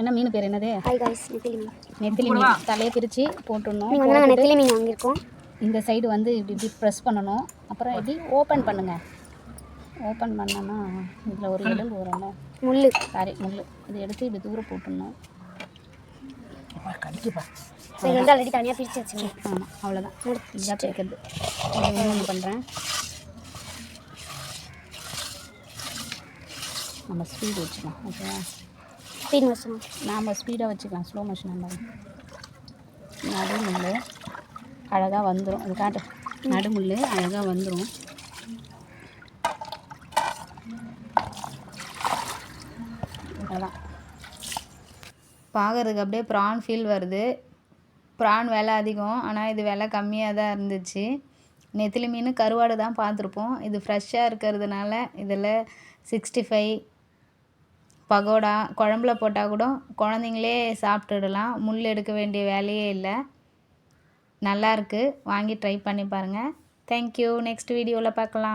என்ன மீன் பேர் என்னது? ஹாய் காய்ஸ் நெத்திலி மீன். நெத்திலி மீன். தலையை பிரித்து போட்டுடணும். நீங்கள் நாங்கள் நெத்திலி மீன் வாங்கியிருக்கோம். இந்த சைடு வந்து இப்படி இப்படி ப்ரெஸ் பண்ணணும். அப்புறம் இப்படி ஓப்பன் பண்ணுங்கள் ஓப்பன் பண்ணோன்னா இதில் ஒரு எலும்பு வரும்ல முள் சாரி முள் இதை எடுத்து இப்படி தூரம் போட்டுடணும். இது வந்து ஆல்ரெடி தனியாக பிரித்து வச்சுங்க ஆமாம் அவ்வளோதான் இதுதான் பிரிக்கிறது. இன்னொன்று பண்ணுறேன் நம்ம ஸ்பீடு வச்சுக்கலாம் ஓகேவா ஸ்பீட் வச்சுங்க நாம் ஸ்பீடாக வச்சுக்கலாம். ஸ்லோ மோஷன் இருந்தாலும். நடுமுள் அழகாக வந்துடும் அது காட்டு. நடுமுள் அழகாக வந்துடும் அதான் பார்க்கறதுக்கு அப்படியே ப்ரான் ஃபீல் வருது. ப்ரான் விலை அதிகம். ஆனால் இது விலை கம்மியாக தான் இருந்துச்சு. நெத்திலி மீன் கருவாடு தான் பார்த்துருப்போம். இது ஃப்ரெஷ்ஷாக இருக்கிறதுனால இதில் சிக்ஸ்டி ஃபைவ் பகோடா குழம்புல போட்டால் கூட குழந்தைங்களே சாப்பிட்டுடலாம். முள் எடுக்க வேண்டிய வேலையே இல்லை. நல்லாயிருக்கு வாங்கி ட்ரை பண்ணி பாருங்கள் தேங்க்யூ நெக்ஸ்ட் வீடியோவில் பார்க்கலாம்.